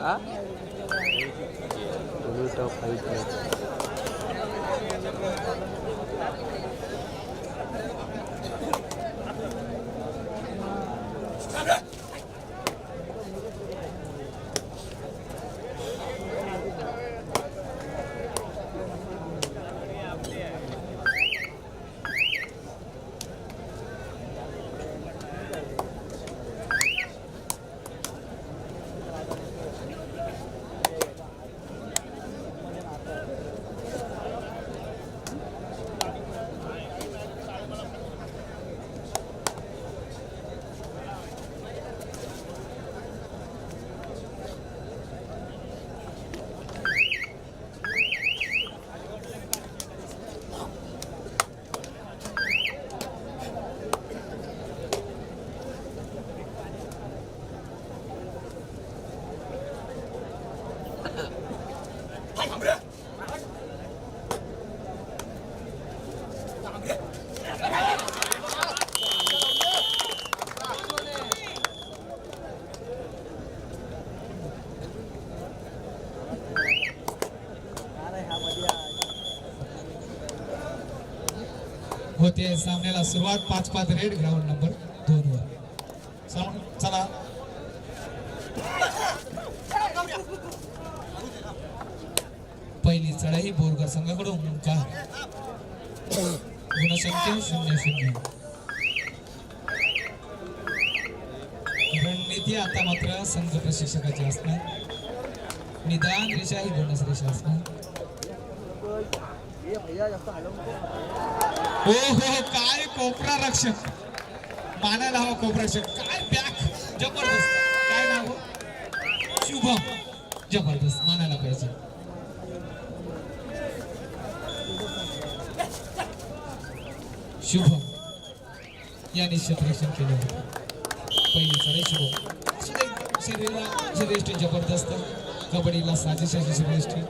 啊？होते. सामन्याला सुरुवात पाच पाच रेड ग्राउंड नंबर दोन वर. चला- पहिली चढाई बोरगर संघाकडून का? गुणसंख्या शून्य शून्य. रणनीती आता मात्र संघ प्रशिक्षकाची असणार. निदान रेषा ही बोनस रेषा असणार. हो, हो हो काय कोपरा रक्षक. मानायला हवा कोपरा रक्षक. काय बॅक जबरदस्त. काय नाव? शुभम. जबरदस्त. मानायला पाहिजे. शुभम. याने क्षेत्ररक्षण केलं होतं. पहिली चढाई शुभम. शरीराला शरीरष्टी जबरदस्त. कबड्डीला साजेशाची शरीरष्टी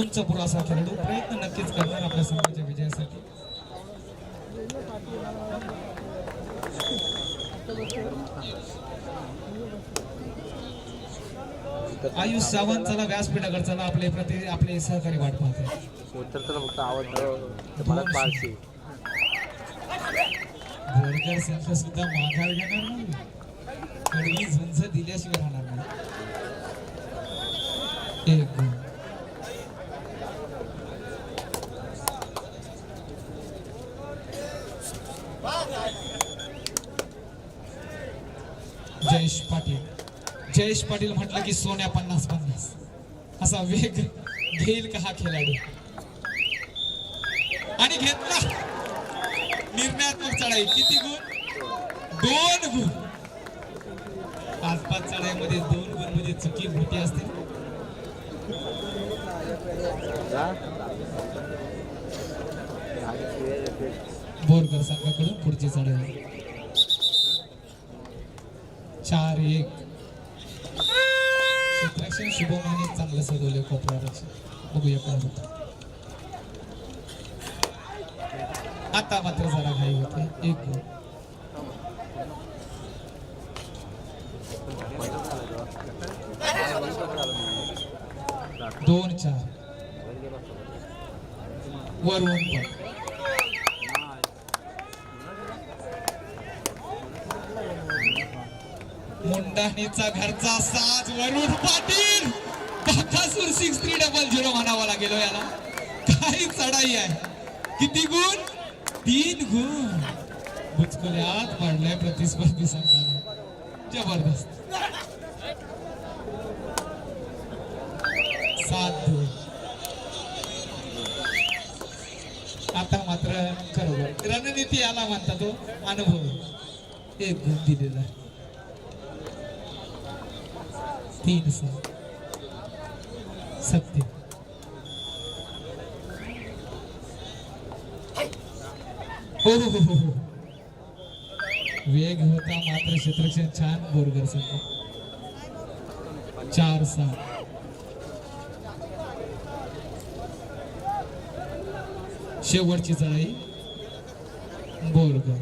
उंच पुरासा खेळाडू प्रयत्न नक्कीच करणार आपल्या संघाच्या विजयासाठी. आयुष सावंत चला व्यासपीठाकडे चला आपले प्रति आपले सहकारी वाट पाहते उतरताना फक्त आवाज मला पारशी बोरकर संघ सुद्धा माघार घेणार नाही. कडवी झुंज दिल्याशिवाय राहणार नाही. एक गुण जयेश पाटील. जयेश पाटील म्हटलं की सोन्या पन्नास पन्नास. असा वेग घेईल का हा खेळाडू. आणि घेतला. निर्णयात्मक चढाई. किती गुण? दोन गुण. पाच पाच चढाईमध्ये दोन गुण म्हणजे चुकी मोठी असते. बोरकर संघाकडून पुढची चढाई. चार एक. क्षेत्ररक्षण शुभमाने चांगलं सजवले कोपरा बघूया काय होतं. आता मात्र जरा घाई होते. एक दोन चार. वरून पण. मुंडाणीचा घरचा साज Varun Patil. Bakasur six three double zero म्हणावा लागेल हो याला. काही चढाई आहे. किती गुण? तीन गुण. बुचकुल्यात पडलाय प्रतिस्पर्धी संघाला जबरदस्त. सात गुण. आता मात्र खरोबर रणनीती याला म्हणतात तो अनुभव. एक गुण दिलेला आहे. तीन सहा सत्य। हो हो हो हो हो. वेग होता मात्र क्षेत्रक्षण छान बोरगर संघ चार सात शेवटची चढाई बोरगर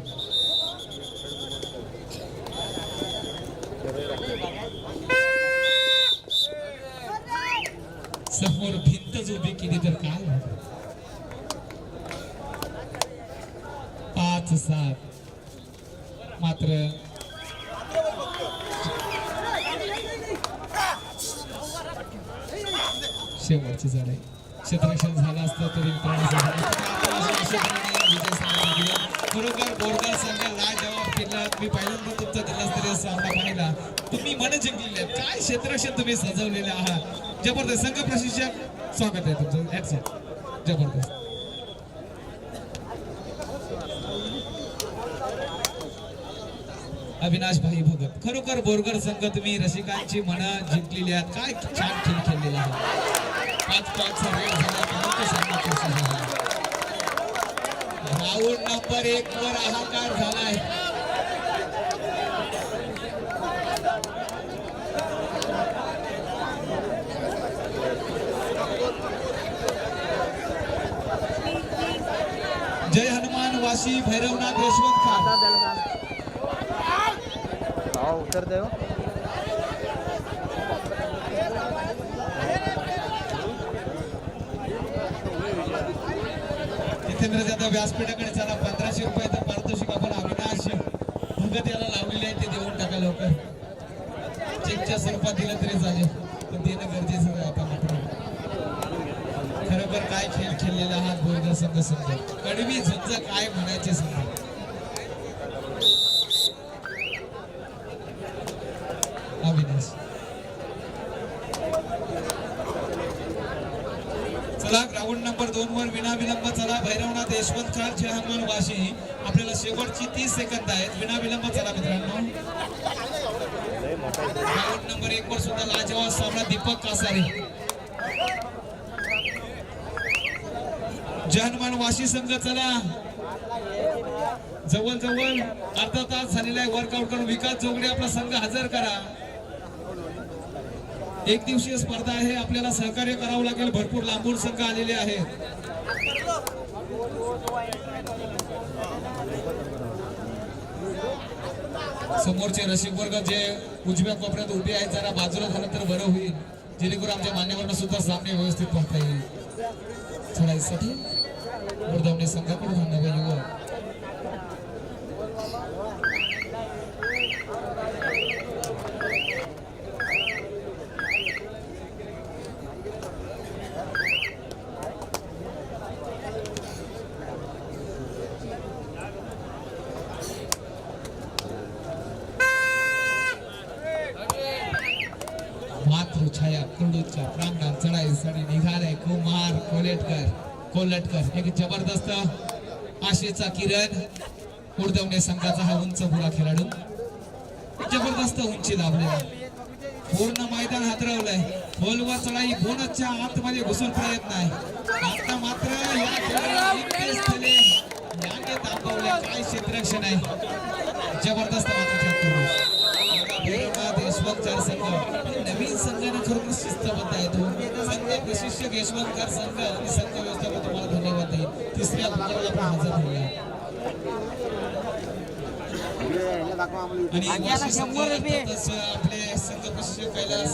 समोर भिंतच उभी केली तर काय होतं? पाच सात. मात्र शेवटची झाडे क्षेत्रक्षण झालं असतं तरी मित्रांनो झालं. अशा तऱ्हेने विजय दिला. खरोखर बोरगाव संघ लाजवाब केला मी पहिल्यांदा तुमचा जिल्हास्तरीय सामना पाहिला. तुम्ही मन जिंकलेले काय क्षेत्रक्षण तुम्ही सजवलेले आहात जबरदस्त. संघ प्रशिक्षक स्वागत आहे तुमचं. जबरदस्त. अविनाश भाई भगत. खरोखर बोरगर संघ तुम्ही रसिकांची मन जिंकलेली आहेत. काय छान खेळ खेळलेला आहे. पाच पाच झाला परंतु राऊंड नंबर एक वर हाकार झालाय. जय हनुमान वाशी भैरवनाथ यशवंत खान भाव त्याला सांग हो जितेंद्र जाधव व्यासपीठाकडे चला. पंधराशे रुपयाचं पारितोषिक आपण अविनाश भगत याला लावलेले आहे ते देऊन टाका लवकर. चेकच्या स्वरूपात दिलं तरी चालेल. पण देणं गरजेचं आहे आता मात्र. खरोखर काय खेळ खेळलेला हा गोरगर संघ संघ कडवी झुंज काय म्हणायचे संघ अविनाश चला ग्राउंड नंबर दोन वर विना विलंब चला भैरवनाथ यशवंत खान वाशी आपल्याला शेवटची तीस सेकंद आहेत. विना विलंब चला मित्रांनो. नंबर एक वर सुद्धा लाजवाब सामना दीपक कासारे. जयहनुमान वाशी संघ चला. जवळ जवळ अर्धा तास झालेला आहे वर्कआउट करून. विकास जोगडे आपला संघ हजर करा. एक दिवसीय स्पर्धा आहे. आपल्याला सहकार्य करावं लागेल. भरपूर लांबून संघ आलेले आहेत. समोरचे रसिक वर्ग जे उजव्या कोपऱ्यात उभे आहेत जरा बाजूला झालं तर बरं होईल. जेणेकरून आमच्या मान्यवरांना सुद्धा सामने व्यवस्थित पाहता येईल. चढाईसाठी वर्धवणे संघाकडून हा नवा युवक. कोल्हटकर. एक जबरदस्त आशेचा किरण उडदवणे संघाचा हा उंच पुरा खेळाडू. जबरदस्त उंची लाभलेला पूर्ण मैदान हातरवलंय खोलवर चढाई बोनसच्या आतमध्ये घुसून प्रयत्न आहे. आता मात्र या खेळाडूला इतकेच याने दाखवले काय क्षेत्रक्षण आहे. जबरदस्त मात्र देशभक्त संघ. संघाने खरोखर शिस्तबद्ध आहे तो संघ प्रशिक्षक यशवंतकर संघ आणि संघ व्यवस्थापन तुम्हाला धन्यवाद देईल. तिसऱ्या आपण हजर होऊया आणि आपले संघ प्रशिक्षक कैलास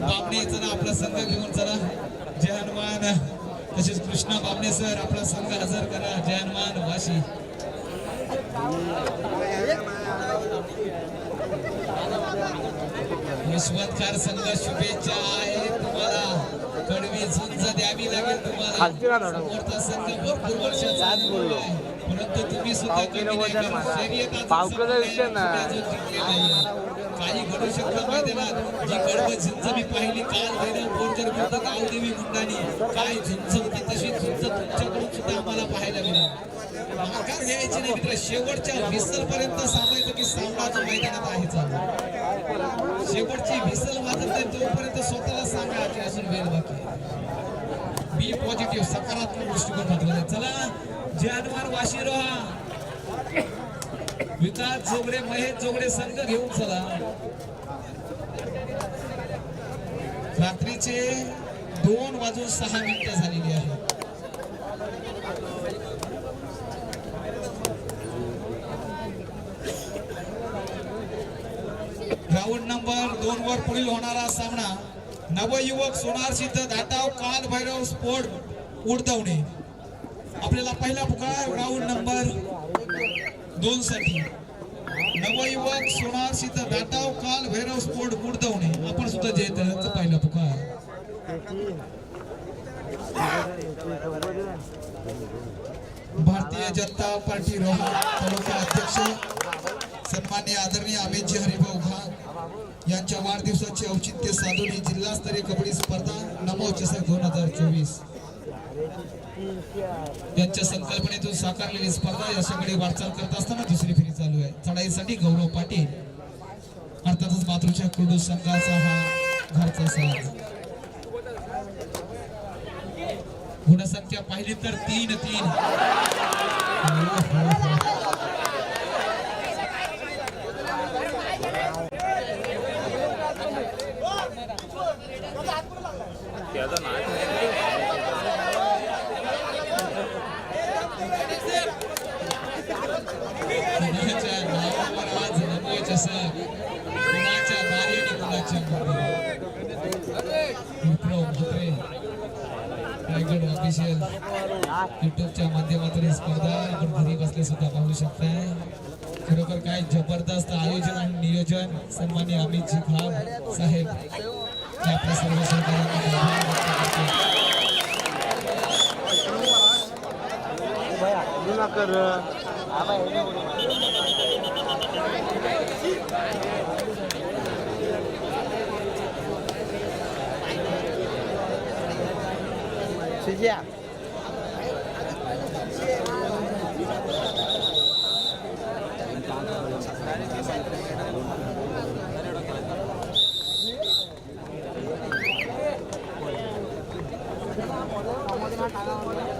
बामणे चला आपला संघ घेऊन चला. जय हनुमान. तसेच कृष्णा बामणे सर आपला संघ हजर करा. जय हनुमान वाशी. यशवंतकार संघ शुभेच्छा आहे. तुम्हाला कडवी झुंज द्यावी लागेल तुम्हाला? समोरचा संघ भरपूर वर्षाचा अनुभव आहे. परंतु तुम्ही सुद्धा कमी नाही कारण विषय. काही घडू शकतं मैदानात जी कडवं झुंज मी पाहिली काल बोरकर विरुद्ध गावदेवी मुंडानी काय झुंज होती तुमच्याकडून सुद्धा आम्हाला पाहायला मिळालं. माघार घ्यायची नाही मित्र शेवटच्या विसल पर्यंत सांगायचं की सामना मैदानात आहे चालू. शेवटची विसल वाजत नाही तोपर्यंत स्वतःला सांगा की अजून वेळ बाकी मी बी पॉझिटिव्ह सकारात्मक दृष्टिकोन महत्त्वाचा चला जानवार वाशी रहा. विकास जोगडे महेश जोगडे संघ घेऊन चला. रात्रीचे दोन वाजून सहा मिनिटं झालेली आहे ग्राउंड नंबर दोन वर पुढील होणारा सामना नवयुवक सोनार सिद्ध धाटाव काल भैरव स्पोर्ट उडतवणे. आपल्याला पहिला पुकार राऊंड नंबर दोन साठी. नवयुवक सोनार सिद्ध धाटाव काल भैरव स्पोर्ट उडतवणे. आपण सुद्धा जयतचं पहिला पुकार भारतीय जनता पार्टी रोहा तालुका अध्यक्ष सन्मान्य आदरणीय अमितजी हरिभाऊ घाट. यांच्या वाढदिवसाचे औचित्य साधून ही जिल्हास्तरीय कबड्डी स्पर्धा नमो चषक दोन हजार चोवीस. यांच्या संकल्पनेतून साकारलेली स्पर्धा यशाकडे वाटचाल करत असताना दुसरी फेरी चालू आहे. चढाईसाठी गौरव पाटील अर्थातच मातृच्या कुडू संघाचा हा घरचा साथ गुणसंख्या पाहिली तर तीन तीन हो, हो, हो. त्याचं नाव कुणाच्या नावावर आज नमो चषक कुणाच्या दारी आणि कुणाच्या मध्ये विप्रो म्हात्रे रायगड ऑफिशियल युट्यूबच्या माध्यमातून स्पर्धा आपण घरी बसले सुद्धा पाहू शकताय खरोखर काय जबरदस्त आयोजन आणि नियोजन सन्मान्य अमितजी खाब साहेब. हे आपल्या सर्व सहकार्यांना Tak.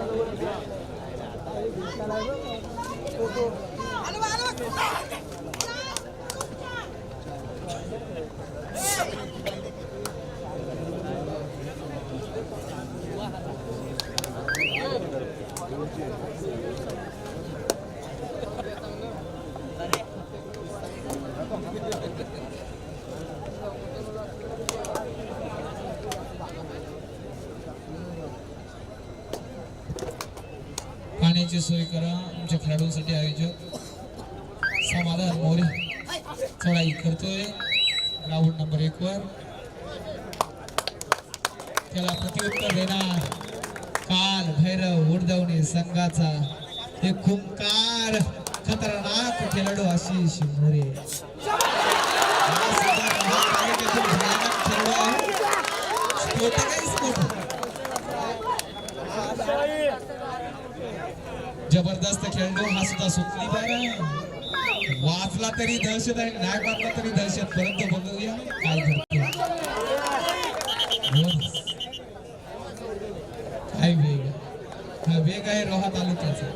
पाण्याची सोय करा. आमच्या खेळाडूंसाठी आयोजक समाधान मोरे. चढाई करतोय. राऊंड नंबर एक वर. त्याला प्रत्युत्तर देणार काल भैरव उडदवणे संघाचा. एक खुंकार खतरनाक खेळाडू आशिष मोरे हा सुद्धा महापालिकेतील भयानक खेळाडू आहे. स्फोटक आहे स्फोटक जबरदस्त खेळतो हा सुद्धा सुटली बरं वाचला तरी दहशत आणि नाही वाचला तरी दहशत. परंतु बघूया काय घडतं हो. काय वेग हा वेग आहे रोहा तालुक्याचा.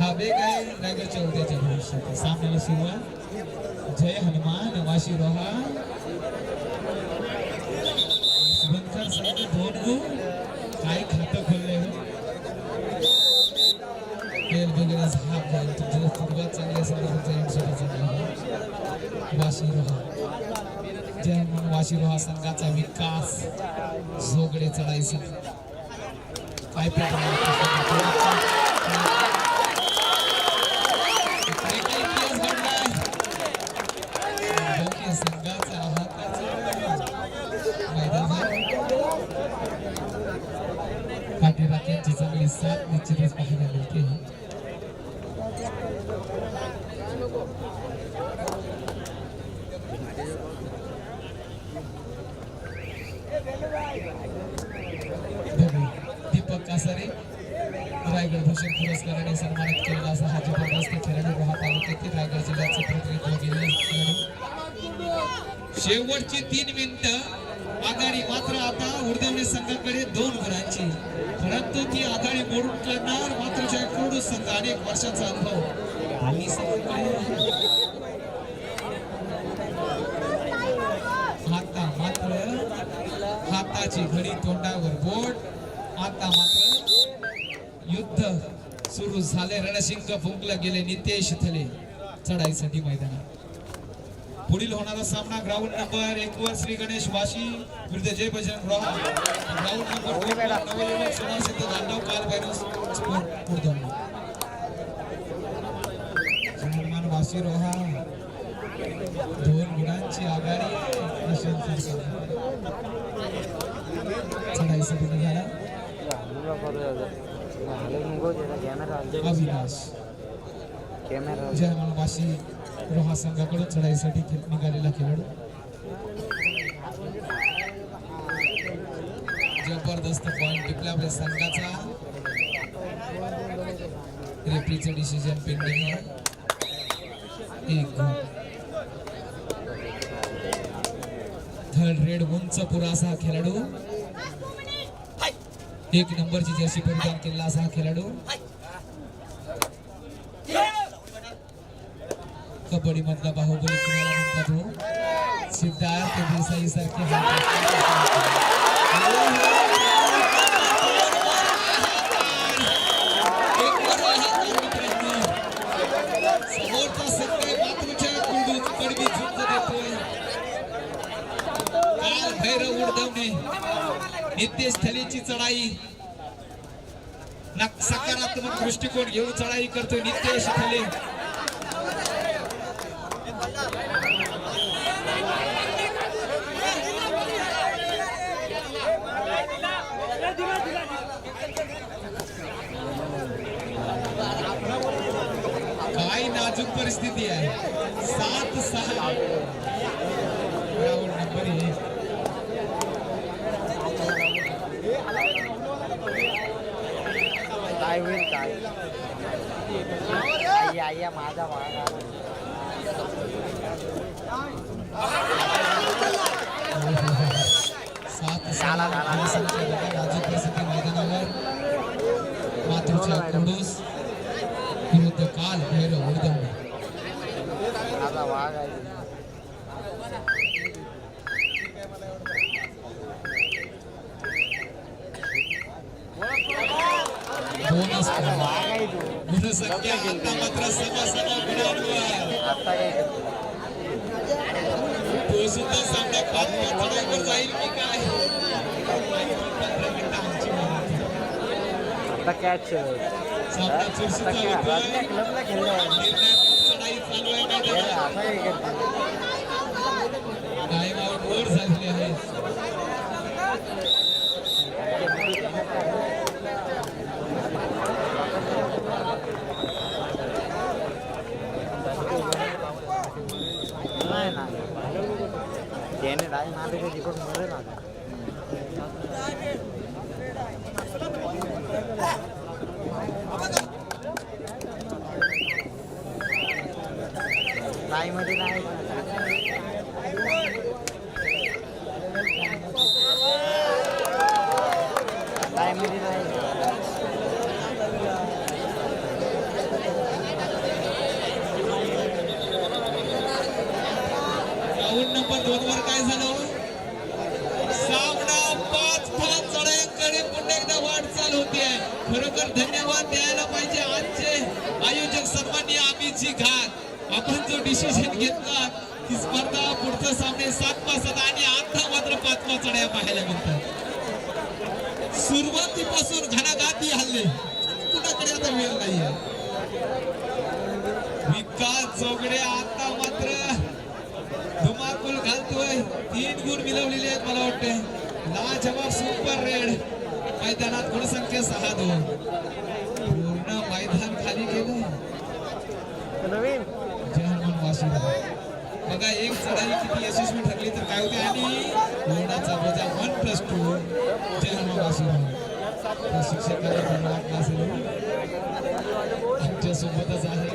हा वेग आहे रायगड चौथ्याच्या भविष्याचा. सामन्याला सुरुवात. जय हनुमान वाशी रोहा. दोन गुण काय खातं खोललंय हो तेल वगैरे झाप जाईल तुमची सुरुवात चांगली असेल तर तुमचं end सुद्धा चांगलं होईल. वाशी रोहा जय हनुमान वाशी रोहा संघाचा विकास जोगडे चढाईसाठी काय प्रकार इतिहास घडलाय. दोन्ही संघाचा हाताचा मैदान आहे. पाठीराख्यांची चांगली साथ निश्चितच पाहायला मिळते बघू. दीपक कासारे रायगड भूषण पुरस्काराने सन्मानित केलेला असा हा जबरदस्त खेळाडू रोहा तालुक्यातील रायगड जिल्ह्याचं प्रतिनिधित्व केलेले खेळाडू शेवटची तीन मिनिटं आघाडी मात्र आता उर्दवणे संघाकडे दोन गुणांची परंतु ती आघाडी मोडून काढणार मात्र जयकोड संघ अनेक वर्षाचा अनुभव. दोन्ही संघाकडे आता मात्र हा घडी तोंडावर बोट. आता मात्र युद्ध. सुरू झाले. रणशिंग फुंकलं गेले. नितेश थले चढाईसाठी मैदानात. पुढील होणारा सामना ग्राउंड नंबर एक वर श्री गणेश वाशी विरुद्ध जय बजरंग रोहा ग्राउंड नंबर दोन नवयुवक सोना दांडव काल भैरव स्पोर्ट उर्दम वाशी रोहा. दोन गुणांची आघाडी आहे चढाईसाठी निघाला. अविनाश कॅमेरा जय रोहा संघाकडून चढाईसाठी निघालेला खेळाडू. जबरदस्त पॉइंट टिपला आपल्या संघाचा रेफरीचं डिसिजन पेंडिंग आहे. एक थर्ड रेड उंच पुरा असा खेळाडू. एक नंबरची जर्सी परिधान केलेला असा खेळाडू. कबड्डी मधला बाहुबली कुणाला म्हणतात हो? सिद्धार्थ देसाई सारखे समोरचा सगळे मातृच्या कडू कडवी झुंज देतोय काल भैरव उडदवणे नित्यस्थलीची चढाई. सकारात्मक दृष्टिकोन घेऊन चढाई करतो नितेश थले काय नाजूक परिस्थिती आहे. सात सहा ग्राउंड नंबर एक काय होईल काय आई आई माझा वाघ सात सहा धावसंख्या बघा, नाजूक परिस्थिती मैदानावर मातृच्या कडूस विरुद्ध काल भैरव उर्दवणे माझा वाघ आहे बोनस वाघ आहे तू गुणसंख्या आता मात्र गुणांवर आता तो सुद्धा सामना जाईल की काय कॅच सामना चुरशीचा क्लबला खेळलो निर्णायक चढाई चालू आहे. टाइम आउट वर झालेले দায় না দেখে জীবন মরে না দায় মধ্যে নাই घाट डिसिजन घेतला. ती स्पर्धा पुढचे सामने सात पाच सात आणि आता मात्र पाच पाच पाहायला मिळतात सुरुवातीपासून घणाघाती हल्ले. कुणाकडे आता वेळ नाहीये? विकास चौगडे आता मात्र धुमाकूल घालतोय. तीन गुण मिळवलेले आहेत मला वाटते लाजवाब सुपर रेड. मैदानात गुणसंख्या सहा दोन पूर्ण मैदान खाली गेलं नवीन जय हनुमान वाशी बघा एक चढाई किती यशस्वी ठरली तर काय होते? आणि कोणाचा बोजा वन प्लस टू जन्मवासी हनुमान शिक्षकाला धन्यवाद असेल आमच्या सोबतच आहे.